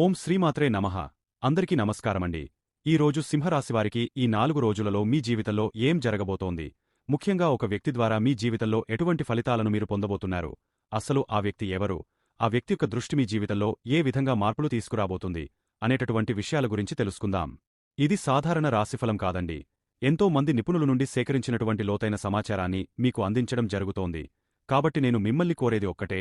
ఓం శ్రీమాత్రే నమః. అందరికీ నమస్కారమండి. ఈ రోజు సింహరాశివారికి ఈ నాలుగు రోజులలో మీ జీవితంలో ఏం జరగబోతోంది? ముఖ్యంగా ఒక వ్యక్తి ద్వారా మీ జీవితంలో ఎటువంటి ఫలితాలను మీరు పొందబోతున్నారు? అసలు ఆ వ్యక్తి ఎవరు? ఆ వ్యక్తి యొక్క దృష్టి మీ జీవితంలో ఏ విధంగా మార్పులు తీసుకురాబోతుంది? అనేటటువంటి విషయాల గురించి తెలుసుకుందాం. ఇది సాధారణ రాశిఫలం కాదండి. ఎంతో మంది నిపుణుల నుండి సేకరించినటువంటి లోతైన సమాచారాన్ని మీకు అందించడం జరుగుతోంది. కాబట్టి నేను మిమ్మల్ని కోరేది ఒక్కటే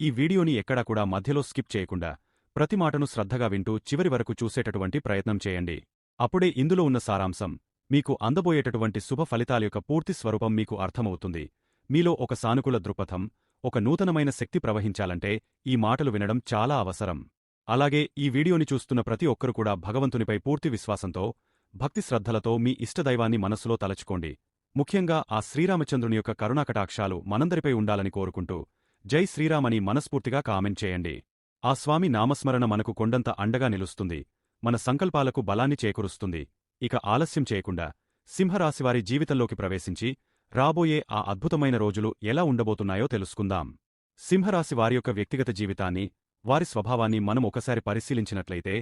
ఈ వీడియోని ఎక్కడా కూడా మధ్యలో స్కిప్ చేయకుండా ప్రతి మాటను శ్రద్ధగా వింటూ చివరి వరకు చూసేటటువంటి ప్రయత్నం చేయండి. అప్పుడే ఇందులో ఉన్న సారాంశం మీకు అందబోయేటటువంటి శుభ ఫలితాల యొక్క పూర్తి స్వరూపం మీకు అర్థమవుతుంది. మీలో ఒక సానుకూల దృక్పథం ఒక నూతనమైన శక్తి ప్రవహించాలంటే ఈ మాటలు వినడం చాలా అవసరం. అలాగే ఈ వీడియోని చూస్తున్న ప్రతి ఒక్కరు కూడా భగవంతునిపై పూర్తి విశ్వాసంతో భక్తి శ్రద్ధలతో మీ ఇష్టదైవాన్ని మనసులో తలచుకోండి. ముఖ్యంగా ఆ శ్రీరామచంద్రుని యొక్క కరుణాకటాక్షాలు మనందరిపై ఉండాలని కోరుకుంటూ జై శ్రీరామని మనస్ఫూర్తిగా కామెంట్ చేయండి. ఆ స్వామి నామస్మరణ మనకు కొండంత అండగా నిలుస్తుంది మన సంకల్పాలకు బలాన్ని చేకూరుస్తుంది. ఇక ఆలస్యం చేయకుండా సింహరాశివారి జీవితంలోకి ప్రవేశించి రాబోయే ఆ అద్భుతమైన రోజులు ఎలా ఉండబోతున్నాయో తెలుసుకుందాం. సింహరాశి వారి యొక్క వ్యక్తిగత జీవితాన్ని వారి స్వభావాన్ని మనం ఒకసారి పరిశీలించినట్లయితే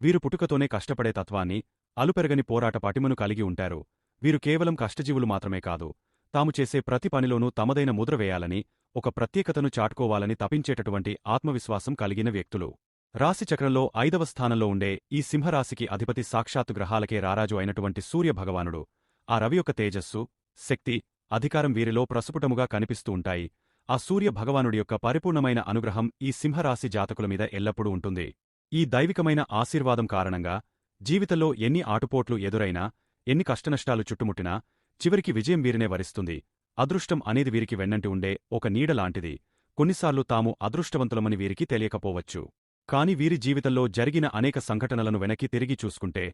వీరు పుట్టుకతోనే కష్టపడే తత్వాన్ని అలుపెరగని పోరాట పటిమను కలిగి ఉంటారు. వీరు కేవలం కష్టజీవులు మాత్రమే కాదు తాము చేసే ప్రతి పనిలోనూ తమదైన ముద్ర వేయాలని ఒక ప్రత్యేకతను చాటుకోవాలని తపించేటటువంటి ఆత్మవిశ్వాసం కలిగిన వ్యక్తులు. రాశిచక్రంలో ఐదవ స్థానంలో ఉండే ఈ సింహరాశికి అధిపతి సాక్షాత్తు గ్రహాలకే రారాజు అయినటువంటి సూర్యభగవానుడు. ఆ రవి యొక్క తేజస్సు శక్తి అధికారం వీరిలో ప్రసుపుటముగా కనిపిస్తూ ఉంటాయి. ఆ సూర్య భగవానుడి యొక్క పరిపూర్ణమైన అనుగ్రహం ఈ సింహరాశి జాతకుల మీద ఎల్లప్పుడూ ఉంటుంది. ఈ దైవికమైన ఆశీర్వాదం కారణంగా జీవితంలో ఎన్ని ఆటుపోట్లు ఎదురైనా ఎన్ని కష్టనష్టాలు చుట్టుముట్టినా చివరికి విజయం వీరినే వరిస్తుంది. అదృష్టం అనేది వీరికి వెన్నంటి ఉండే ఒక నీడలాంటిది కొన్నిసార్లు తాము అదృష్టవంతులమని వీరికి తెలియకపోవచ్చు. కాని వీరి జీవితంలో జరిగిన అనేక సంఘటనలను వెనక్కి తిరిగి చూసుకుంటే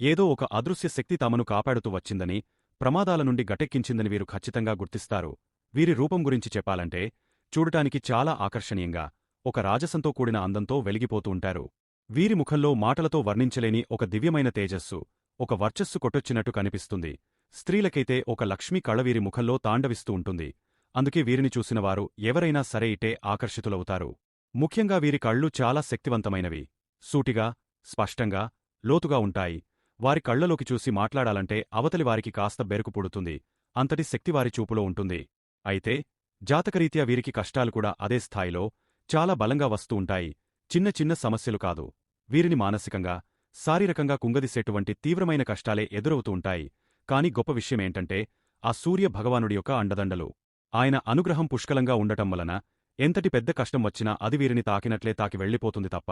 ఏదో ఒక అదృశ్య శక్తి తమను కాపాడుతూ వచ్చిందని ప్రమాదాల నుండి గటెక్కించిందని వీరు ఖచ్చితంగా గుర్తిస్తారు. వీరి రూపం గురించి చెప్పాలంటే చూడటానికి చాలా ఆకర్షణీయంగా ఒక రాజసంతో కూడిన అందంతో వెలిగిపోతూ ఉంటారు. వీరి ముఖంలో మాటలతో వర్ణించలేని ఒక దివ్యమైన తేజస్సు ఒక వర్చస్సు కొట్టొచ్చినట్టు కనిపిస్తుంది. స్త్రీలకైతే ఒక లక్ష్మీ కళవీరి ముఖంలో తాండవిస్తూ ఉంటుంది. అందుకే వీరిని చూసినవారు ఎవరైనా సరే ఇటే ఆకర్షితులవుతారు. ముఖ్యంగా వీరి కళ్ళు చాలా శక్తివంతమైనవి. సూటిగా స్పష్టంగా లోతుగా ఉంటాయి. వారి కళ్ళలోకి చూసి మాట్లాడాలంటే అవతలి వారికి కాస్త బెరుకు పుడుతుంది. అంతటి శక్తి వారి చూపులో ఉంటుంది. అయితే జాతకరీత్యా వీరికి కష్టాలు కూడా అదే స్థాయిలో చాలా బలంగా వస్తూ ఉంటాయి. చిన్న చిన్న సమస్యలు కాదు. వీరిని మానసికంగా శారీరకంగా కుంగదిసేటువంటి తీవ్రమైన కష్టాలే ఎదురవుతూ ఉంటాయి. కాని గొప్ప విషయమేంటంటే ఆ సూర్య భగవానుడి యొక్క అండదండలు. ఆయన అనుగ్రహం పుష్కలంగా ఉండటం వలన ఎంతటి పెద్ద కష్టం వచ్చినా అది వీరిని తాకినట్లే తాకి వెళ్ళిపోతుంది తప్ప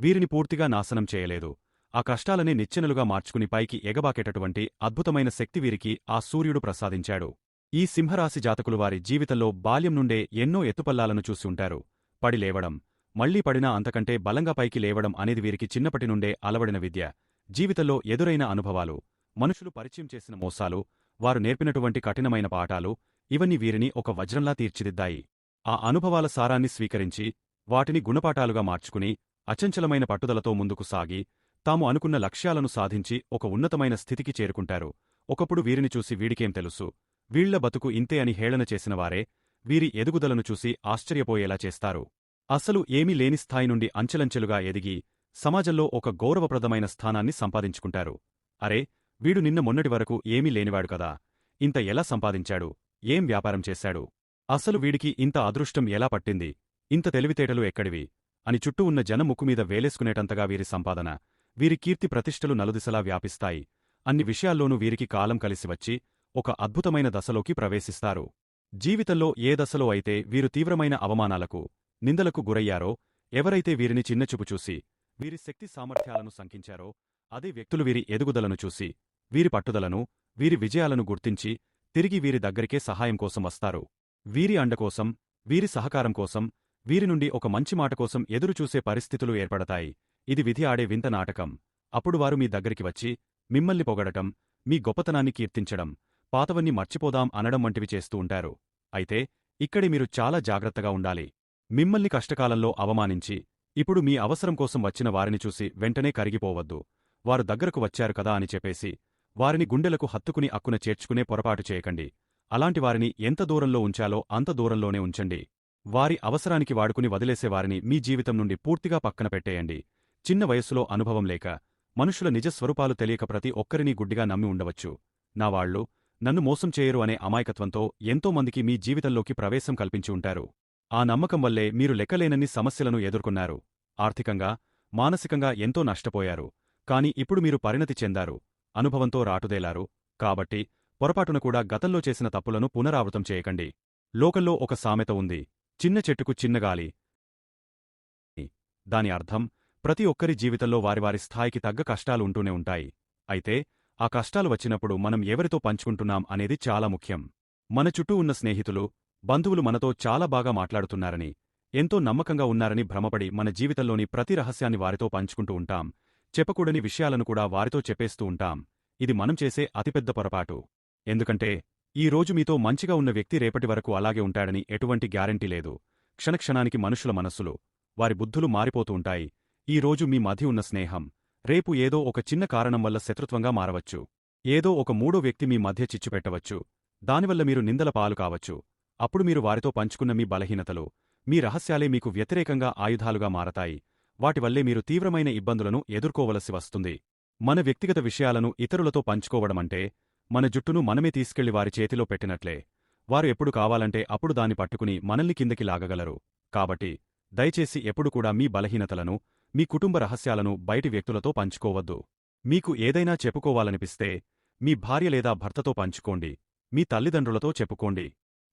వీరిని పూర్తిగా నాశనం చేయలేదు. ఆ కష్టాలని నిచ్చెనలుగా మార్చుకుని పైకి ఎగబాకేటటువంటి అద్భుతమైన శక్తి వీరికి ఆ సూర్యుడు ప్రసాదించాడు. ఈ సింహరాశి జాతకులు వారి జీవితంలో బాల్యం నుండే ఎన్నో ఎత్తుపల్లాలను చూసి ఉంటారు. పడి లేవడం మళ్ళీ పడినా అంతకంటే బలంగా పైకి లేవడం అనేది వీరికి చిన్నప్పటి నుండే అలవడిన విద్య. జీవితంలో ఎదురైన అనుభవాలు. మనుషులు పరిచయం చేసిన మోసాలు వారు నేర్పినటువంటి కఠినమైన పాఠాలు ఇవన్నీ వీరిని ఒక వజ్రంలా తీర్చిదిద్దాయి. ఆ అనుభవాల సారాన్ని స్వీకరించి వాటిని గుణపాఠాలుగా మార్చుకుని అచంచలమైన పట్టుదలతో ముందుకు సాగి తాము అనుకున్న లక్ష్యాలను సాధించి ఒక ఉన్నతమైన స్థితికి చేరుకుంటారు. ఒకప్పుడు వీరిని చూసి వీడికేం తెలుసు? వీళ్ళ బతుకు ఇంతే అని హేళన చేసినవారే వీరి ఎదుగుదలను చూసి ఆశ్చర్యపోయేలా చేస్తారు. అసలు ఏమీ లేని స్థాయి నుండి అంచెలంచెలుగా ఎదిగి సమాజంలో ఒక గౌరవప్రదమైన స్థానాన్ని సంపాదించుకుంటారు. అరే వీడు నిన్న మొన్నటి వరకు ఏమీ లేనివాడు కదా. ఇంత ఎలా సంపాదించాడు? ఏం వ్యాపారం చేశాడు? అసలు వీడికి ఇంత అదృష్టం ఎలా పట్టింది? ఇంత తెలివితేటలు ఎక్కడివి? అని చుట్టూ ఉన్న జనం ముక్కుమీద వేలేసుకునేటంతగా వీరి సంపాదన వీరి కీర్తి ప్రతిష్టలు నలుదిశలా వ్యాపిస్తాయి. అన్ని విషయాల్లోనూ వీరికి కాలం కలిసివచ్చి ఒక అద్భుతమైన దశలోకి ప్రవేశిస్తారు. జీవితంలో ఏ దశలో అయితే వీరు తీవ్రమైన అవమానాలకు నిందలకు గురయ్యారో ఎవరైతే వీరిని చిన్నచూపు చూసి వీరి శక్తి సామర్థ్యాలను శంకించారో అదే వ్యక్తులు వీరి ఎదుగుదలను చూసి వీరి పట్టుదలను వీరి విజయాలను గుర్తించి తిరిగి వీరి దగ్గరికే సహాయం కోసం వస్తారు. వీరి అండకోసం వీరి సహకారం కోసం వీరి నుండి ఒక మంచి మాట కోసం ఎదురుచూసే పరిస్థితులు ఏర్పడతాయి. ఇది విధి ఆడే వింత నాటకం. అప్పుడు వారు మీ దగ్గరికి వచ్చి మిమ్మల్ని పొగడటం మీ గొప్పతనాన్ని కీర్తించడం పాతవన్నీ మర్చిపోదాం అనడం వంటివి చేస్తూ ఉంటారు. అయితే ఇక్కడి మీరు చాలా జాగ్రత్తగా ఉండాలి. మిమ్మల్ని కష్టకాలంలో అవమానించి ఇప్పుడు మీ అవసరం కోసం వచ్చిన వారిని చూసి వెంటనే కరిగిపోవద్దు. వారు దగ్గరకు వచ్చారు కదా అని చెప్పేసి వారిని గుండెలకు హత్తుకుని అక్కున చేర్చుకునే పొరపాటు చేయకండి. అలాంటి వారిని ఎంత దూరంలో ఉంచాలో అంత దూరంలోనే ఉంచండి. వారి అవసరానికి వాడుకుని వదిలేసేవారిని మీ జీవితం నుండి పూర్తిగా పక్కన పెట్టేయండి. చిన్న వయస్సులో అనుభవం లేక మనుషుల నిజ స్వరూపాలు తెలియక ప్రతి ఒక్కరినీ గుడ్డిగా నమ్మి ఉండవచ్చు. నా వాళ్ళు నన్ను మోసం చేయరు అనే అమాయకత్వంతో ఎంతో మందికి మీ జీవితంలోకి ప్రవేశం కల్పించి ఉంటారు. ఆ నమ్మకం వల్లే మీరు లెక్కలేనన్ని సమస్యలను ఎదుర్కొన్నారు. ఆర్థికంగా మానసికంగా ఎంతో నష్టపోయారు. కాని ఇప్పుడు మీరు పరిణతి చెందారు. అనుభవంతో రాటుదేలారు. కాబట్టి పొరపాటున కూడా గతంలో చేసిన తప్పులను పునరావృతం చేయకండి. లోకల్లో ఒక సామెత ఉంది. చిన్న చెట్టుకు చిన్నగాలి దాని అర్థం ప్రతి ఒక్కరి జీవితంలో వారివారి స్థాయికి తగ్గ కష్టాలు ఉంటూనే ఉంటాయి. అయితే ఆ కష్టాలు వచ్చినప్పుడు మనం ఎవరితో పంచుకుంటున్నాం అనేది చాలా ముఖ్యం. మన చుట్టూ ఉన్న స్నేహితులు బంధువులు మనతో చాలా బాగా మాట్లాడుతున్నారని ఎంతో నమ్మకంగా ఉన్నారని భ్రమపడి మన జీవితంలోని ప్రతి రహస్యాన్ని వారితో పంచుకుంటూ ఉంటాం. చెప్పకూడని విషయాలను కూడా వారితో చెప్పేస్తూ ఉంటాం. ఇది మనం చేసే అతిపెద్ద పొరపాటు. ఎందుకంటే ఈ రోజు మీతో మంచిగా ఉన్న వ్యక్తి రేపటి వరకు అలాగే ఉంటాడని ఎటువంటి గ్యారంటీ లేదు. క్షణక్షణానికి మనుషుల మనస్సులు వారి బుద్ధులు మారిపోతూ ఉంటాయి. ఈ రోజు మీ మధ్య ఉన్న స్నేహం రేపు ఏదో ఒక చిన్న కారణం వల్ల శత్రుత్వంగా మారవచ్చు. ఏదో ఒక మూడో వ్యక్తి మీ మధ్య చిచ్చుపెట్టవచ్చు దానివల్ల మీరు నిందల పాలు కావచ్చు. అప్పుడు మీరు వారితో పంచుకున్న మీ బలహీనతలు మీ రహస్యాలే మీకు వ్యతిరేకంగా ఆయుధాలుగా మారతాయి. వాటివల్లే మీరు తీవ్రమైన ఇబ్బందులను ఎదుర్కోవలసి వస్తుంది. మన వ్యక్తిగత విషయాలను ఇతరులతో పంచుకోవడమంటే మన జుట్టును మనమే తీసుకెళ్ళి వారి చేతిలో పెట్టినట్లే. వారు ఎప్పుడు కావాలంటే అప్పుడు దాన్ని పట్టుకుని మనల్ని కిందకి లాగగలరు. కాబట్టి దయచేసి ఎప్పుడు కూడా మీ బలహీనతలను మీ కుటుంబ రహస్యాలను బయటి వ్యక్తులతో పంచుకోవద్దు. మీకు ఏదైనా చెప్పుకోవాలనిపిస్తే మీ భార్య లేదా భర్తతో పంచుకోండి. మీ తల్లిదండ్రులతో చెప్పుకోండి.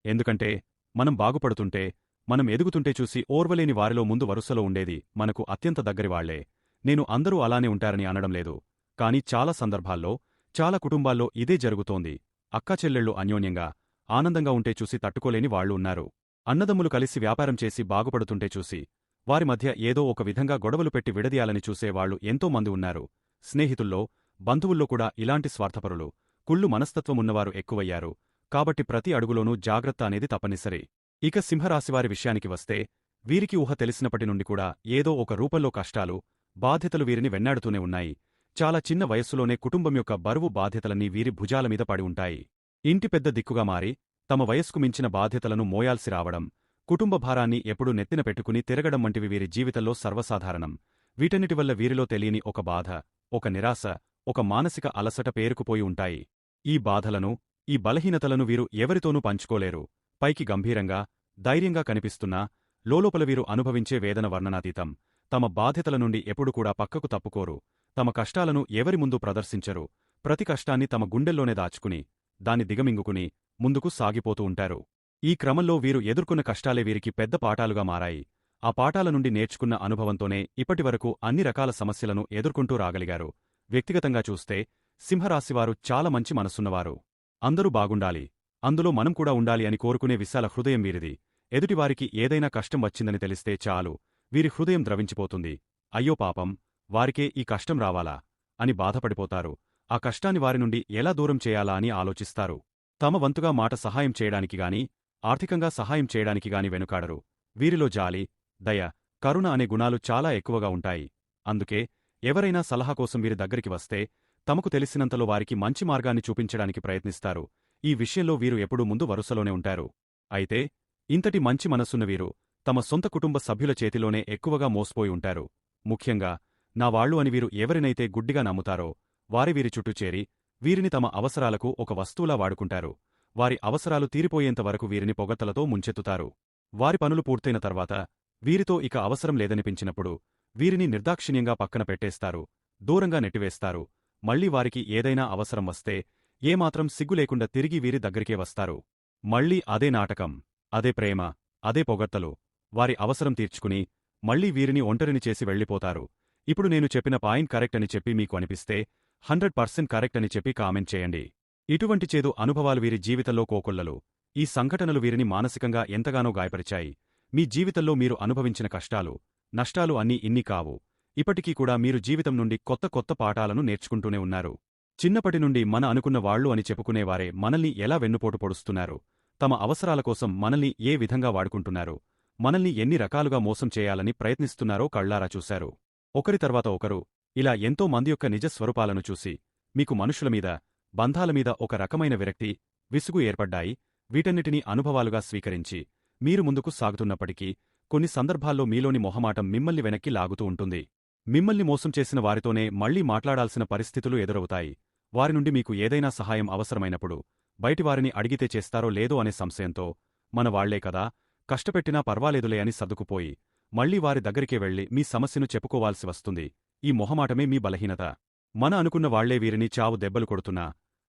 ఎందుకంటే మనం బాగుపడుతుంటే మనం ఎదుగుతుంటే చూసి ఓర్వలేని వారిలో ముందు వరుసలో ఉండేది మనకు అత్యంత దగ్గరివాళ్ళే నేను అందరూ అలానే ఉంటారని అనడం లేదు. కాని చాలా సందర్భాల్లో చాలా కుటుంబాల్లో ఇదే జరుగుతోంది. అక్కాచెల్లెళ్ళు అన్యోన్యంగా ఆనందంగా ఉంటే చూసి తట్టుకోలేని వాళ్ళు ఉన్నారు. అన్నదమ్ములు కలిసి వ్యాపారం చేసి బాగుపడుతుంటే చూసి వారి మధ్య ఏదో ఒక విధంగా గొడవలు పెట్టి విడదీయాలని చూసేవాళ్ళు ఎంతో మంది ఉన్నారు. స్నేహితుల్లో బంధువుల్లో కూడా ఇలాంటి స్వార్థపరులు కుళ్ళు మనస్తత్వమున్నవారు ఎక్కువయ్యారు. కాబట్టి ప్రతి అడుగులోనూ జాగ్రత్త అనేది తప్పనిసరి. ఇక సింహరాశివారి విషయానికి వస్తే వీరికి ఊహ తెలిసినప్పటి నుండి కూడా ఏదో ఒక రూపంలో కష్టాలు బాధ్యతలు వీరిని వెన్నాడుతూనే ఉన్నాయి. చాలా చిన్న వయస్సులోనే కుటుంబం యొక్క బరువు బాధ్యతలన్నీ వీరి భుజాల మీద పడి ఉంటాయి. ఇంటి పెద్ద దిక్కుగా మారి తమ వయస్సుకు మించిన బాధ్యతలను మోయాల్సి రావడం కుటుంబ భారాన్ని ఎప్పుడూ నెత్తిన పెట్టుకుని తిరగడం వంటివి వీరి జీవితంలో సర్వసాధారణం. వీటన్నిటి వల్ల వీరిలో తెలియని ఒక బాధ ఒక నిరాశ ఒక మానసిక అలసట పేరుకుపోయి ఉంటాయి. ఈ బాధలను ఈ బలహీనతలను వీరు ఎవరితోనూ పంచుకోలేరు. పైకి గంభీరంగా ధైర్యంగా కనిపిస్తున్నా లోలోపల వీరు అనుభవించే వేదన వర్ణనాతీతం. తమ బాధ్యతల నుండి ఎప్పుడు కూడా పక్కకు తప్పుకోరు. తమ కష్టాలను ఎవరి ముందు ప్రదర్శించరు. ప్రతి కష్టాన్ని తమ గుండెల్లోనే దాచుకుని దాన్ని దిగమింగుకుని ముందుకు సాగిపోతూ ఉంటారు. ఈ క్రమంలో వీరు ఎదుర్కొన్న కష్టాలే వీరికి పెద్ద పాఠాలుగా మారాయి. ఆ పాఠాల నుండి నేర్చుకున్న అనుభవంతోనే ఇప్పటివరకు అన్ని రకాల సమస్యలను ఎదుర్కొంటూ రాగలిగారు. వ్యక్తిగతంగా చూస్తే సింహరాశివారు చాలా మంచి మనసున్నవారు అందరూ బాగుండాలి. అందులో మనం కూడా ఉండాలి అని కోరుకునే విశాల హృదయం వీరిది. ఎదుటివారికి ఏదైనా కష్టం వచ్చిందని తెలిస్తే చాలు వీరి హృదయం ద్రవించిపోతుంది. అయ్యో పాపం వారికే ఈ కష్టం రావాలా? అని బాధపడిపోతారు. ఆ కష్టాన్ని వారి నుండి ఎలా దూరం చేయాలా అని ఆలోచిస్తారు. తమ వంతుగా మాట సహాయం చేయడానికి గాని ఆర్థికంగా సహాయం చేయడానికి గాని వెనుకాడరు. వీరిలో జాలి దయ కరుణ అనే గుణాలు చాలా ఎక్కువగా ఉంటాయి. అందుకే ఎవరైనా సలహా కోసం వీరి దగ్గరికి వస్తే తమకు తెలిసినంతలో వారికి మంచి మార్గాన్ని చూపించడానికి ప్రయత్నిస్తారు. ఈ విషయంలో వీరు ఎప్పుడూ ముందు వరుసలోనే ఉంటారు. అయితే ఇంతటి మంచి మనస్సున్న వీరు తమ సొంత కుటుంబ సభ్యుల చేతిలోనే ఎక్కువగా మోసపోయి ఉంటారు. ముఖ్యంగా నా వాళ్ళు అని వీరు ఎవరినైతే గుడ్డిగా నమ్ముతారో వారి వీరి చుట్టూ చేరి వీరిని తమ అవసరాలకు ఒక వస్తువులా వాడుకుంటారు. వారి అవసరాలు తీరిపోయేంతవరకు వీరిని పొగత్తలతో ముంచెత్తుతారు. వారి పనులు పూర్తయిన తర్వాత వీరితో ఇక అవసరం లేదనిపించినప్పుడు వీరిని నిర్దాక్షిణ్యంగా పక్కన పెట్టేస్తారు. దూరంగా నెట్టివేస్తారు. మళ్ళీ వారికి ఏదైనా అవసరం వస్తే ఏమాత్రం సిగ్గులేకుండా తిరిగి వీరి దగ్గరికే వస్తారు. మళ్ళీ అదే నాటకం అదే ప్రేమ అదే పొగట్టలు వారి అవసరం తీర్చుకుని మళ్ళీ వీరిని ఒంటరిని చేసి వెళ్ళిపోతారు. ఇప్పుడు నేను చెప్పిన పాయింట్ కరెక్ట్ అని చెప్పి మీకు అనిపిస్తే హండ్రెడ్ పర్సెంట్ కరెక్ట్ అని చెప్పి కామెంట్ చేయండి. ఇటువంటి చేదు అనుభవాలు వీరి జీవితంలో కోకొల్లలు. ఈ సంఘటనలు వీరిని మానసికంగా ఎంతగానో గాయపరిచాయి. మీ జీవితంలో మీరు అనుభవించిన కష్టాలు నష్టాలు అన్నీ ఇన్ని కావు. ఇప్పటికీ కూడా మీరు జీవితం నుండి కొత్త కొత్త పాఠాలను నేర్చుకుంటూనే ఉన్నారు. చిన్నప్పటి నుండి మన అనుకున్న వాళ్ళు అని చెప్పుకునేవారే మనల్ని ఎలా వెన్నుపోటు పొడుస్తున్నారు? తమ అవసరాల కోసం మనల్ని ఏ విధంగా వాడుకుంటున్నారు? మనల్ని ఎన్ని రకాలుగా మోసం చేయాలని ప్రయత్నిస్తున్నారో కళ్ళారా చూశారు. ఒకరి తర్వాత ఒకరు ఇలా ఎంతో మంది యొక్క నిజ స్వరూపాలను చూసి మీకు మనుషుల మీద బంధాల మీద ఒక రకమైన విరక్తి విసుగు ఏర్పడ్డాయి వీటన్నిటినీ అనుభవాలుగా స్వీకరించి మీరు ముందుకు సాగుతున్నప్పటికీ కొన్ని సందర్భాల్లో మీలోని మొహమాటం మిమ్మల్ని వెనక్కి లాగుతూ ఉంటుంది. మిమ్మల్ని మోసం చేసిన వారితోనే మళ్ళీ మాట్లాడాల్సిన పరిస్థితులు ఎదురవుతాయి. వారి నుండి మీకు ఏదైనా సహాయం అవసరమైనప్పుడు బయటివారిని అడిగితే చేస్తారో లేదో అనే సంశయంతో మన వాళ్ళే కదా కష్టపెట్టినా పర్వాలేదులే అని సర్దుకుపోయి మళ్ళీ వారి దగ్గరికే వెళ్ళి మీ సమస్యను చెప్పుకోవాల్సి వస్తుంది. ఈ మొహమాటమే మీ బలహీనత. మన అనుకున్న వాళ్ళే వీరిని చావు దెబ్బలు కొడుతున్నా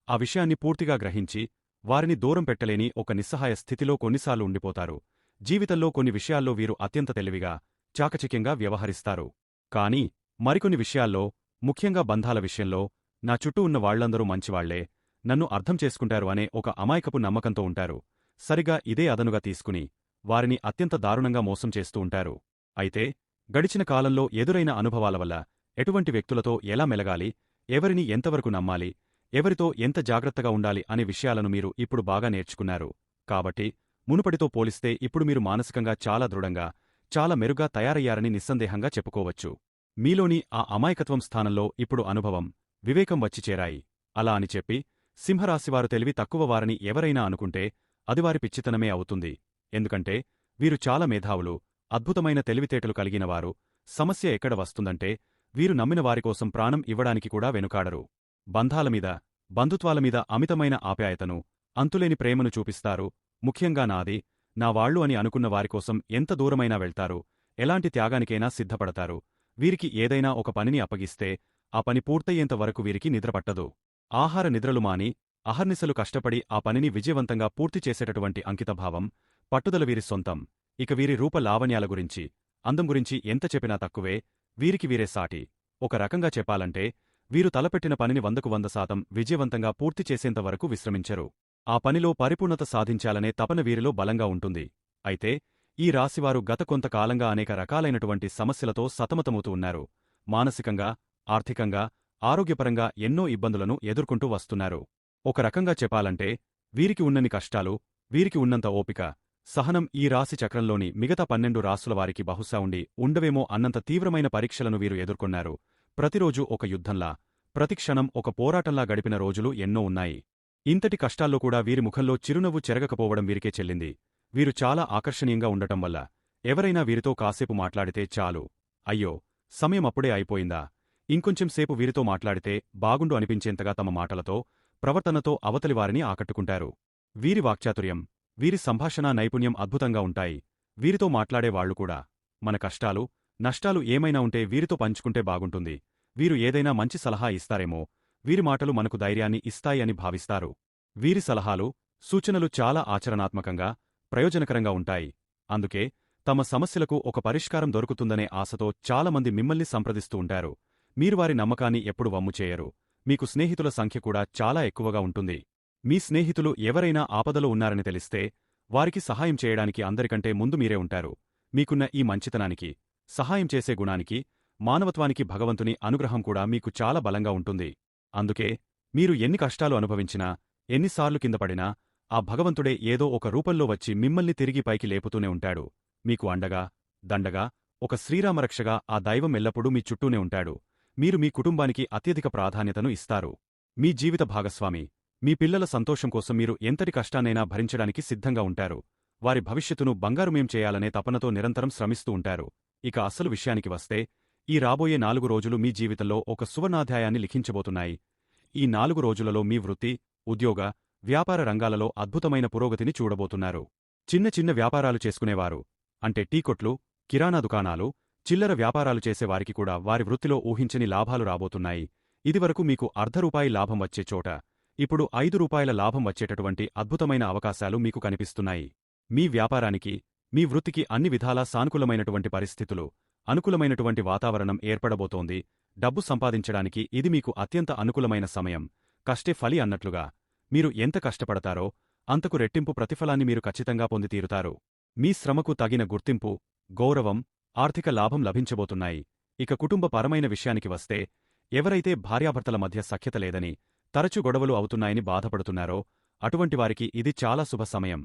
ఆ విషయాన్ని పూర్తిగా గ్రహించి వారిని దూరం పెట్టలేని ఒక నిస్సహాయ స్థితిలో కొన్నిసార్లు ఉండిపోతారు. జీవితంలో కొన్ని విషయాల్లో వీరు అత్యంత తెలివిగా చాకచక్యంగా వ్యవహరిస్తారు. కాని మరికొన్ని విషయాల్లో ముఖ్యంగా బంధాల విషయంలో నా చుట్టూ ఉన్న వాళ్ళందరూ మంచివాళ్ళే నన్ను అర్థం చేసుకుంటారు అనే ఒక అమాయకపు నమ్మకంతో ఉంటారు. సరిగా ఇదే అదనుగా తీసుకుని వారిని అత్యంత దారుణంగా మోసం చేస్తూ ఉంటారు. అయితే గడిచిన కాలంలో ఎదురైన అనుభవాల వల్ల ఎటువంటి వ్యక్తులతో ఎలా మెలగాలి ఎవరిని ఎంతవరకు నమ్మాలి ఎవరితో ఎంత జాగ్రత్తగా ఉండాలి అనే విషయాలను మీరు ఇప్పుడు బాగా నేర్చుకున్నారు. కాబట్టి మునుపటితో పోలిస్తే ఇప్పుడు మీరు మానసికంగా చాలా దృఢంగా చాలా మెరుగ్గా తయారయ్యారని నిస్సందేహంగా చెప్పుకోవచ్చు. మీలోని ఆ అమాయకత్వం స్థానంలో ఇప్పుడు అనుభవం వివేకం వచ్చి చేరాయి. అలా అని చెప్పి సింహరాశివారు తెలివి తక్కువ వారని ఎవరైనా అనుకుంటే అది వారి పిచ్చితనమే అవుతుంది. ఎందుకంటే వీరు చాలా మేధావులు అద్భుతమైన తెలివితేటలు కలిగినవారు సమస్య ఎక్కడ వస్తుందంటే వీరు నమ్మిన వారికోసం ప్రాణం ఇవ్వడానికి కూడా వెనుకాడరు. బంధాలమీద బంధుత్వాలమీద అమితమైన ఆప్యాయతను అంతులేని ప్రేమను చూపిస్తారు. ముఖ్యంగా నాది నా వాళ్ళు అని అనుకున్న వారికోసం ఎంత దూరమైనా వెళ్తారు. ఎలాంటి త్యాగానికైనా సిద్ధపడతారు. వీరికి ఏదైనా ఒక పనిని అప్పగిస్తే ఆ పని పూర్తయ్యేంత వరకు వీరికి నిద్రపట్టదు ఆహార నిద్రలు మాని అహర్నిశలు కష్టపడి ఆ పనిని విజయవంతంగా పూర్తి చేసేటటువంటి అంకితభావం పట్టుదల వీరి సొంతం. ఇక వీరి రూప లావణ్యాల గురించి అందం గురించి ఎంత చెప్పినా తక్కువే వీరికి వీరే సాటి. ఒక రకంగా చెప్పాలంటే వీరు తలపెట్టిన పనిని వందకు వంద శాతం విజయవంతంగా పూర్తి చేసేంతవరకు విశ్రమించరు. ఆ పనిలో పరిపూర్ణత సాధించాలనే తపన వీరిలో బలంగా ఉంటుంది. అయితే ఈ రాశివారు గత కొంతకాలంగా అనేక రకాలైనటువంటి సమస్యలతో సతమతమవుతూ ఉన్నారు. మానసికంగా ఆర్థికంగా ఆరోగ్యపరంగా ఎన్నో ఇబ్బందులను ఎదుర్కొంటూ వస్తున్నారు. ఒక రకంగా చెప్పాలంటే వీరికి ఉన్నని కష్టాలు వీరికి ఉన్నంత ఓపిక సహనం ఈ రాశి చక్రంలోని మిగతా పన్నెండు రాసుల వారికి బహుశా ఉండి ఉండవేమో అన్నంత తీవ్రమైన పరీక్షలను వీరు ఎదుర్కొన్నారు. ప్రతిరోజూ ఒక యుద్ధంలా ప్రతిక్షణం ఒక పోరాటంలా గడిపిన రోజులు ఎన్నో ఉన్నాయి. ఇంతటి కష్టాల్లో కూడా వీరి ముఖంలో చిరునవ్వు చెరగకపోవడం వీరికే చెల్లింది. వీరు చాలా ఆకర్షణీయంగా ఉండటం వల్ల ఎవరైనా వీరితో కాసేపు మాట్లాడితే చాలు. అయ్యో సమయం అప్పుడే అయిపోయిందా? ఇంకొంచెం సేపు వీరితో మాట్లాడితే బాగుండు అనిపించేంతగా తమ మాటలతో ప్రవర్తనతో అవతలివారిని ఆకట్టుకుంటారు. వీరి వాక్చాతుర్యం వీరి సంభాషణా నైపుణ్యం అద్భుతంగా ఉంటాయి. వీరితో మాట్లాడేవాళ్ళు కూడా మన కష్టాలు నష్టాలు ఏమైనా ఉంటే వీరితో పంచుకుంటే బాగుంటుంది. వీరు ఏదైనా మంచి సలహా ఇస్తారేమో వీరి మాటలు మనకు ధైర్యాన్ని ఇస్తాయి అని భావిస్తారు. వీరి సలహాలు సూచనలు చాలా ఆచరణాత్మకంగా ప్రయోజనకరంగా ఉంటాయి. అందుకే తమ సమస్యలకు ఒక పరిష్కారం దొరుకుతుందనే ఆశతో చాలామంది మిమ్మల్ని సంప్రదిస్తూ ఉంటారు. మీరు వారి నమ్మకాన్ని ఎప్పుడు వమ్ము చేయరు. మీకు స్నేహితుల సంఖ్య కూడా చాలా ఎక్కువగా ఉంటుంది. మీ స్నేహితులు ఎవరైనా ఆపదలో ఉన్నారని తెలిస్తే వారికి సహాయం చేయడానికి అందరికంటే ముందు మీరే ఉంటారు. మీకున్న ఈ మంచితనానికి సహాయం చేసే గుణానికి మానవత్వానికి భగవంతుని అనుగ్రహం కూడా మీకు చాలా బలంగా ఉంటుంది. అందుకే మీరు ఎన్ని కష్టాలు అనుభవించినా ఎన్నిసార్లు కిందపడినా ఆ భగవంతుడే ఏదో ఒక రూపంలో వచ్చి మిమ్మల్ని తిరిగి పైకి లేపుతూనే ఉంటాడు. మీకు అండగా దండగా ఒక శ్రీరామరక్షగా ఆ దైవం ఎల్లప్పుడూ మీ చుట్టూనే ఉంటాడు. మీరు మీ కుటుంబానికి అత్యధిక ప్రాధాన్యతను ఇస్తారు. మీ జీవిత భాగస్వామి మీ పిల్లల సంతోషం కోసం మీరు ఎంతటి కష్టాన్నైనా భరించడానికి సిద్ధంగా ఉంటారు. వారి భవిష్యత్తును బంగారుమేం చేయాలనే తపనతో నిరంతరం శ్రమిస్తూ ఉంటారు. ఇక అసలు విషయానికి వస్తే ఈ రాబోయే నాలుగు రోజులు మీ జీవితంలో ఒక సువర్ణాధ్యాయాన్ని లిఖించబోతున్నాయి. ఈ నాలుగు రోజులలో మీ వృత్తి ఉద్యోగ వ్యాపార రంగాలలో అద్భుతమైన పురోగతిని చూడబోతున్నారు. చిన్న చిన్న వ్యాపారాలు చేసుకునేవారు. అంటే టీకొట్లు కిరాణా దుకాణాలు చిల్లర వ్యాపారాలు చేసేవారికి కూడా వారి వృత్తిలో ఊహించని లాభాలు రాబోతున్నాయి. ఇదివరకు మీకు అర్ధ రూపాయి లాభం వచ్చే చోట ఇప్పుడు ఐదు రూపాయల లాభం వచ్చేటటువంటి అద్భుతమైన అవకాశాలు మీకు కనిపిస్తున్నాయి. మీ వ్యాపారానికి మీ వృత్తికి అన్ని విధాలా సానుకూలమైనటువంటి పరిస్థితులు అనుకూలమైనటువంటి వాతావరణం ఏర్పడబోతోంది. డబ్బు సంపాదించడానికి ఇది మీకు అత్యంత అనుకూలమైన సమయం. కష్టే ఫలి అన్నట్లుగా మీరు ఎంత కష్టపడతారో అంతకు రెట్టింపు ప్రతిఫలాన్ని మీరు ఖచ్చితంగా పొందితీరుతారు. మీ శ్రమకు తగిన గుర్తింపు గౌరవం ఆర్థిక లాభం లభించబోతున్నాయి. ఇక కుటుంబ పరమైన విషయానికి వస్తే ఎవరైతే భార్యాభర్తల మధ్య సఖ్యత లేదని తరచు గొడవలు అవుతున్నాయని బాధపడుతున్నారో అటువంటివారికి ఇది చాలా శుభ సమయం.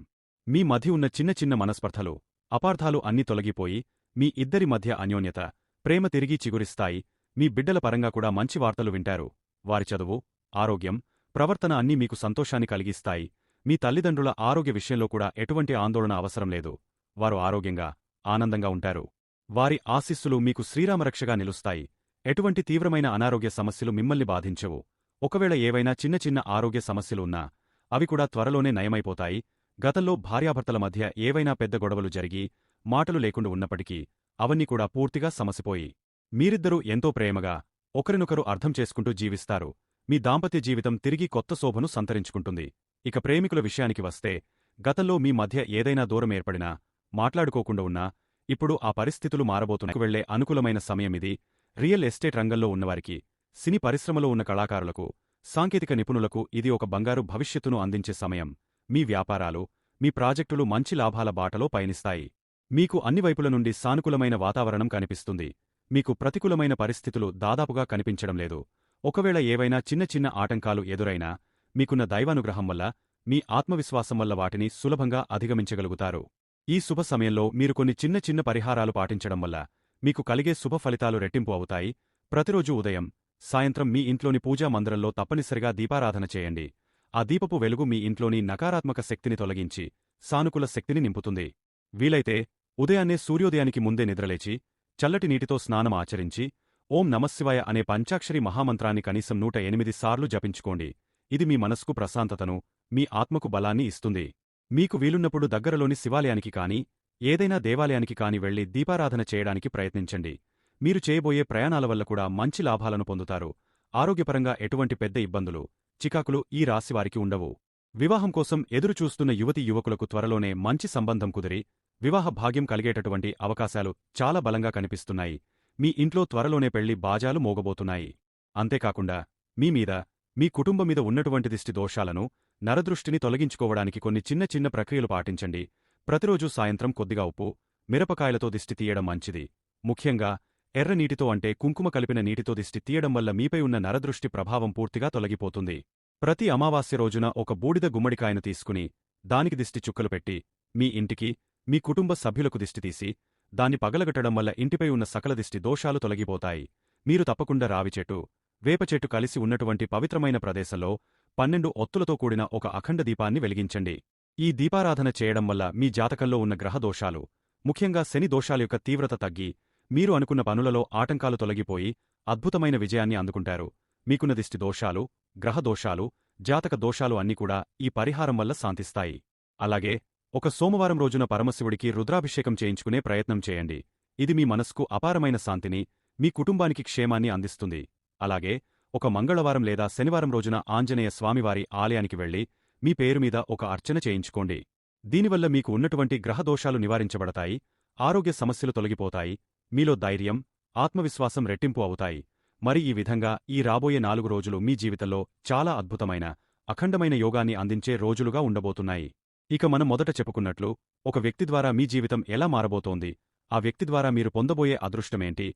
మీ మధ్య ఉన్న చిన్న చిన్న మనస్పర్ధలు అపార్థాలు అన్నీ తొలగిపోయి మీ ఇద్దరి మధ్య అన్యోన్యత ప్రేమ తిరిగి చిగురిస్తాయి. మీ బిడ్డల పరంగా కూడా మంచి వార్తలు వింటారు. వారి చదువు ఆరోగ్యం ప్రవర్తన అన్నీ మీకు సంతోషాన్ని కలిగిస్తాయి. మీ తల్లిదండ్రుల ఆరోగ్య విషయంలో కూడా ఎటువంటి ఆందోళన అవసరం లేదు. వారు ఆరోగ్యంగా ఆనందంగా ఉంటారు. వారి ఆశీస్సులు మీకు శ్రీరామరక్షగా నిలుస్తాయి. ఎటువంటి తీవ్రమైన అనారోగ్య సమస్యలు మిమ్మల్ని బాధించవు. ఒకవేళ ఏవైనా చిన్న చిన్న ఆరోగ్య సమస్యలు ఉన్నా అవి కూడా త్వరలోనే నయమైపోతాయి. గతంలో భార్యాభర్తల మధ్య ఏవైనా పెద్ద గొడవలు జరిగి మాటలు లేకుండా ఉన్నప్పటికీ అవన్నీ కూడా పూర్తిగా సమసిపోయి. మీరిద్దరూ ఎంతో ప్రేమగా ఒకరినొకరు అర్థం చేసుకుంటూ జీవిస్తారు. మీ దాంపత్య జీవితం తిరిగి కొత్త శోభను సంతరించుకుంటుంది. ఇక ప్రేమికుల విషయానికి వస్తే గతంలో మీ మధ్య ఏదైనా దూరం ఏర్పడినా మాట్లాడుకోకుండా ఉన్నా ఇప్పుడు ఆ పరిస్థితులు మారబోతున్నాయి. వెళ్ళే అనుకూలమైన సమయమిది రియల్ ఎస్టేట్ రంగంలో ఉన్నవారికి సినీ పరిశ్రమలో ఉన్న కళాకారులకు సాంకేతిక నిపుణులకు ఇది ఒక బంగారు భవిష్యత్తును అందించే సమయం. మీ వ్యాపారాలు మీ ప్రాజెక్టులు మంచి లాభాల బాటలో పయనిస్తాయి. మీకు అన్ని వైపుల నుండి సానుకూలమైన వాతావరణం కనిపిస్తుంది. మీకు ప్రతికూలమైన పరిస్థితులు దాదాపుగా కనిపించడం లేదు. ఒకవేళ ఏవైనా చిన్న చిన్న ఆటంకాలు ఎదురైనా మీకున్న దైవానుగ్రహం వల్ల మీ ఆత్మవిశ్వాసం వల్ల వాటిని సులభంగా అధిగమించగలుగుతారు. ఈ శుభ సమయంలో మీరు కొన్ని చిన్న చిన్న పరిహారాలు పాటించడం వల్ల మీకు కలిగే శుభ ఫలితాలు రెట్టింపు అవుతాయి. ప్రతిరోజు ఉదయం సాయంత్రం మీ ఇంట్లోని పూజా మందిరంలో తప్పనిసరిగా దీపారాధన చేయండి. ఆ దీపపు వెలుగు మీ ఇంట్లోని నకారాత్మక శక్తిని తొలగించి సానుకూల శక్తిని నింపుతుంది. వీలైతే ఉదయాన్నే సూర్యోదయానికి ముందే నిద్రలేచి చల్లటి నీటితో స్నానం ఆచరించి ఓం నమశివాయ అనే పంచాక్షరి మహామంత్రాన్ని కనీసం నూట ఎనిమిది సార్లు జపించుకోండి. ఇది మీ మనస్కు ప్రశాంతతను మీ ఆత్మకు బలాన్ని ఇస్తుంది. మీకు వీలున్నప్పుడు దగ్గరలోని శివాలయానికి కాని ఏదైనా దేవాలయానికి కాని వెళ్ళి దీపారాధన చేయడానికి ప్రయత్నించండి. మీరు చేయబోయే ప్రయాణాల వల్ల కూడా మంచి లాభాలను పొందుతారు. ఆరోగ్యపరంగా ఎటువంటి పెద్ద ఇబ్బందులు చికాకులు ఈ రాశివారికి ఉండవు. వివాహం కోసం ఎదురుచూస్తున్న యువతి యువకులకు త్వరలోనే మంచి సంబంధం కుదిరి వివాహ భాగ్యం కలిగేటటువంటి అవకాశాలు చాలా బలంగా కనిపిస్తున్నాయి. మీ ఇంట్లో త్వరలోనే పెళ్ళి బాజాలు మోగబోతున్నాయి. అంతేకాకుండా మీ మీద మీ కుటుంబం మీద ఉన్నటువంటి దిష్టి దోషాలను నరదృష్టిని తొలగించుకోవడానికి కొన్ని చిన్న చిన్న ప్రక్రియలు పాటించండి. ప్రతిరోజూ సాయంత్రం కొద్దిగా ఉప్పు మిరపకాయలతో దిష్టి తీయడం మంచిది. ముఖ్యంగా ఎర్ర నీటితో అంటే కుంకుమ కలిపిన నీటితో దిష్టి తీయడం వల్ల మీపై ఉన్న నరదృష్టి ప్రభావం పూర్తిగా తొలగిపోతుంది. ప్రతి అమావాస్య రోజున ఒక బూడిద గుమ్మడికాయను తీసుకుని దానికి దిష్టి చుక్కలు పెట్టి మీ ఇంటికి మీ కుటుంబ సభ్యులకు దిష్టి తీసి దాన్ని పగలగట్టడం వల్ల ఇంటిపై ఉన్న సకల దిష్టి దోషాలు తొలగిపోతాయి. మీరు తప్పకుండా రావి చెట్టు వేప చెట్టు కలిసి ఉన్నటువంటి పవిత్రమైన ప్రదేశంలో పన్నెండు ఒత్తులతో కూడిన ఒక అఖండ దీపాన్ని వెలిగించండి. ఈ దీపారాధన చేయడం వల్ల మీ జాతకంలో ఉన్న గ్రహ దోషాలు ముఖ్యంగా శని దోషాల యొక్క తీవ్రత తగ్గి మీరు అనుకున్న పనులలో ఆటంకాలు తొలగిపోయి అద్భుతమైన విజయాన్ని అందుకుంటారు. మీకున్న దిష్టి దోషాలు గ్రహ దోషాలు జాతక దోషాలు అన్నీ కూడా ఈ పరిహారం వల్ల శాంతిస్తాయి. అలాగే ఒక సోమవారం రోజున పరమశివుడికి రుద్రాభిషేకం చేయించుకునే ప్రయత్నం చేయండి. ఇది మీ మనస్కు అపారమైన శాంతిని మీ కుటుంబానికి క్షేమాన్ని అందిస్తుంది. అలాగే ఒక మంగళవారం లేదా శనివారం రోజున ఆంజనేయ స్వామివారి ఆలయానికి వెళ్ళి మీ పేరు మీద ఒక అర్చన చేయించుకోండి. దీనివల్ల మీకు ఉన్నటువంటి గ్రహదోషాలు నివారించబడతాయి ఆరోగ్య సమస్యలు తొలగిపోతాయి మీలో ధైర్యం ఆత్మవిశ్వాసం రెట్టింపు అవుతాయి. మరి ఈ విధంగా ఈ రాబోయే నాలుగు రోజులు మీ జీవితంలో చాలా అద్భుతమైన అఖండమైన యోగాన్ని అందించే రోజులుగా ఉండబోతున్నాయి. ఇక మనం మొదట చెప్పుకున్నట్లు ఒక వ్యక్తి ద్వారా మీ జీవితం ఎలా మారబోతోంది? ఆ వ్యక్తి ద్వారా మీరు పొందబోయే అదృష్టమేంటి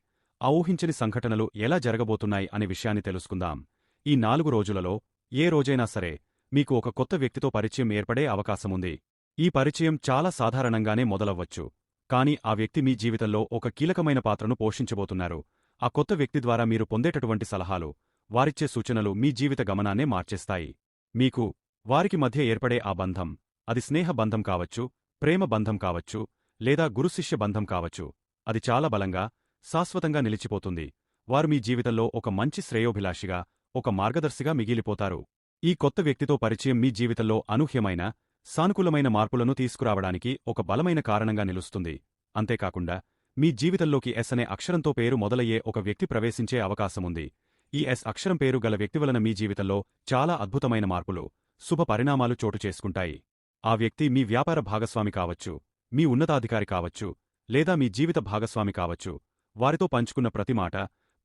ఊహించని సంఘటనలు ఎలా జరగబోతున్నాయి అనే విషయాన్ని తెలుసుకుందాం. ఈ నాలుగు రోజులలో ఏ రోజైనా సరే మీకు ఒక కొత్త వ్యక్తితో పరిచయం ఏర్పడే అవకాశముంది ఈ పరిచయం చాలా సాధారణంగానే మొదలవ్వచ్చు. కాని ఆ వ్యక్తి మీ జీవితంలో ఒక కీలకమైన పాత్రను పోషించబోతున్నారు. ఆ కొత్త వ్యక్తి ద్వారా మీరు పొందేటటువంటి సలహాలు వారిచ్చే సూచనలు మీ జీవిత గమనాన్నే మార్చేస్తాయి. మీకు వారికి మధ్య ఏర్పడే ఆ బంధం అది స్నేహ బంధం కావచ్చు ప్రేమ బంధం కావచ్చు లేదా గురుశిష్య బంధం కావచ్చు అది చాలా బలంగా శాశ్వతంగా నిలిచిపోతుంది. వారు మీ జీవితంలో ఒక మంచి శ్రేయోభిలాషిగా ఒక మార్గదర్శిగా మిగిలిపోతారు. ఈ కొత్త వ్యక్తితో పరిచయం మీ జీవితంలో అనూహ్యమైన సానుకూలమైన మార్పులను తీసుకురావడానికి ఒక బలమైన కారణంగా నిలుస్తుంది. అంతేకాకుండా మీ జీవితంలోకి ఎస్ అనే అక్షరంతో పేరు మొదలయ్యే ఒక వ్యక్తి ప్రవేశించే అవకాశముంది. ఈ ఎస్ అక్షరం పేరు గల వ్యక్తి వలన మీ జీవితంలో చాలా అద్భుతమైన మార్పులు శుభ పరిణామాలు చోటు చేసుకుంటాయి. ఆ వ్యక్తి మీ వ్యాపార భాగస్వామి కావచ్చు మీ ఉన్నతాధికారి కావచ్చు లేదా మీ జీవిత భాగస్వామి కావచ్చు. వారితో పంచుకున్న ప్రతి మాట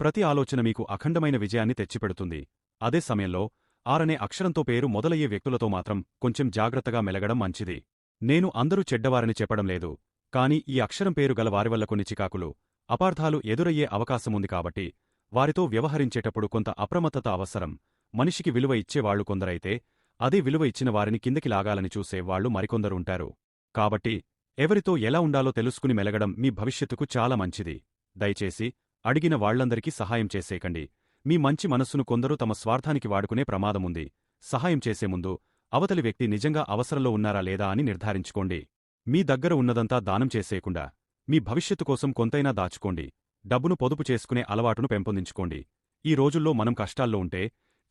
ప్రతి ఆలోచన మీకు అఖండమైన విజయాన్ని తెచ్చిపెడుతుంది. అదే సమయంలో ఆరనే అక్షరంతో పేరు మొదలయ్యే వ్యక్తులతో మాత్రం కొంచెం జాగ్రత్తగా మెలగడం మంచిది. నేను అందరూ చెడ్డవారని చెప్పడం లేదు కాని ఈ అక్షరం పేరు గల వారి వల్ల కొన్ని చికాకులు అపార్థాలు ఎదురయ్యే అవకాశముంది కాబట్టి వారితో వ్యవహరించేటప్పుడు కొంత అప్రమత్తత అవసరం. మనిషికి విలువ ఇచ్చేవాళ్ళు కొందరైతే అదే విలువ ఇచ్చిన వారిని కిందకి లాగాలని చూసే వాళ్ళు మరికొందరుంటారు కాబట్టి ఎవరితో ఎలా ఉండాలో తెలుసుకుని మెలగడం మీ భవిష్యత్తుకు చాలా మంచిది. దయచేసి అడిగిన వాళ్ళందరికీ సహాయం చేసేకండి మీ మంచి మనస్సును కొందరు తమ స్వార్థానికి వాడుకునే ప్రమాదముంది. సహాయం చేసే ముందు అవతలి వ్యక్తి నిజంగా అవసరంలో ఉన్నారా లేదా అని నిర్ధారించుకోండి. మీ దగ్గర ఉన్నదంతా దానం చేసేయకుండా మీ భవిష్యత్తు కోసం కొంతైనా దాచుకోండి. డబ్బును పొదుపు చేసుకునే అలవాటును పెంపొందించుకోండి. ఈ రోజుల్లో మనం కష్టాల్లో ఉంటే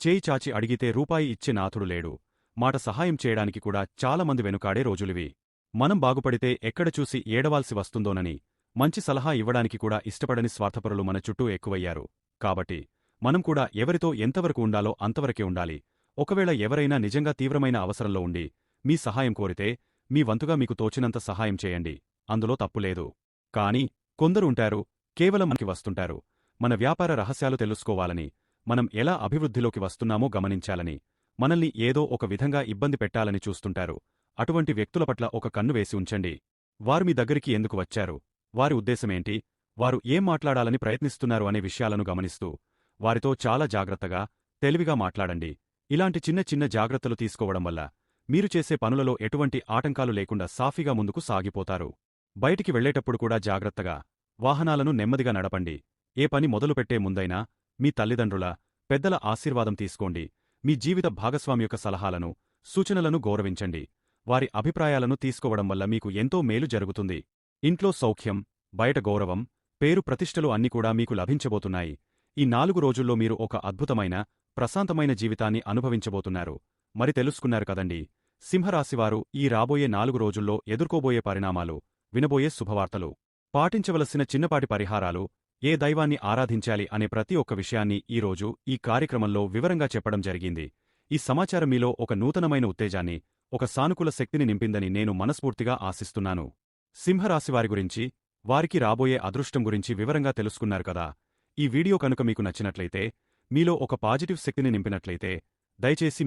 చేయి చాచి అడిగితే రూపాయి ఇచ్చే నాథుడు లేడు. మాట సహాయం చేయడానికి కూడా చాలామంది వెనుకాడే రోజులివి. మనం బాగుపడితే ఎక్కడ చూసి ఏడవాల్సి వస్తుందోనని మంచి సలహా ఇవ్వడానికి కూడా ఇష్టపడని స్వార్థపరులు మన చుట్టూ ఎక్కువయ్యారు. కాబట్టి మనం కూడా ఎవరితో ఎంతవరకు ఉండాలో అంతవరకే ఉండాలి. ఒకవేళ ఎవరైనా నిజంగా తీవ్రమైన అవసరంలో ఉండి మీ సహాయం కోరితే మీ వంతుగా మీకు తోచినంత సహాయం చేయండి. అందులో తప్పులేదు కాని కొందరుంటారు కేవలం మనకి వస్తుంటారు. మన వ్యాపార రహస్యాలు తెలుసుకోవాలని మనం ఎలా అభివృద్ధిలోకి వస్తున్నామో గమనించాలని మనల్ని ఏదో ఒక విధంగా ఇబ్బంది పెట్టాలని చూస్తుంటారు. అటువంటి వ్యక్తుల పట్ల ఒక కన్ను వేసి ఉంచండి. వారు మీ దగ్గరికి ఎందుకు వచ్చారు? వారి ఉద్దేశమేంటి? వారు ఏం మాట్లాడాలని ప్రయత్నిస్తున్నారు అనే విషయాలను గమనిస్తూ వారితో చాలా జాగ్రత్తగా తెలివిగా మాట్లాడండి. ఇలాంటి చిన్న చిన్న జాగ్రత్తలు తీసుకోవడం వల్ల మీరు చేసే పనులలో ఎటువంటి ఆటంకాలు లేకుండా సాఫీగా ముందుకు సాగిపోతారు. బయటికి వెళ్ళేటప్పుడు కూడా జాగ్రత్తగా వాహనాలను నెమ్మదిగా నడపండి. ఏ పని మొదలుపెట్టే ముందైనా మీ తల్లిదండ్రుల పెద్దల ఆశీర్వాదం తీసుకోండి. మీ జీవిత భాగస్వామి యొక్క సలహాలను సూచనలను గౌరవించండి. వారి అభిప్రాయాలను తీసుకోవడం వల్ల మీకు ఎంతో మేలు జరుగుతుంది. ఇంట్లో సౌఖ్యం బయట గౌరవం పేరు ప్రతిష్టలు అన్ని కూడా మీకు లభించబోతున్నాయి. ఈ నాలుగు రోజుల్లో మీరు ఒక అద్భుతమైన ప్రశాంతమైన జీవితాన్ని అనుభవించబోతున్నారు. మరి తెలుసుకున్నారు కదండి. సింహరాశివారు ఈ రాబోయే నాలుగు రోజుల్లో ఎదుర్కోబోయే పరిణామాలు వినబోయే శుభవార్తలు. పాటించవలసిన చిన్నపాటి పరిహారాలు ఏ దైవాన్ని ఆరాధించాలి అనే ప్రతి ఒక్క విషయాన్ని ఈరోజు ఈ కార్యక్రమంలో వివరంగా చెప్పడం జరిగింది. ఈ సమాచారం మీలో ఒక నూతనమైన ఉత్తేజాన్ని ఒక సానుకూల శక్తిని నింపిందని నేను మనస్ఫూర్తిగా ఆశిస్తున్నాను. సింహరాశివారి గురించి వారికి రాబోయే అదృష్టం గురించి వివరంగా తెలుసుకున్నారు కదా. ఈ వీడియో కనుక మీకు నచ్చినట్లయితే మీలో ఒక పాజిటివ్ శక్తిని నింపినట్లయితే దయచేసి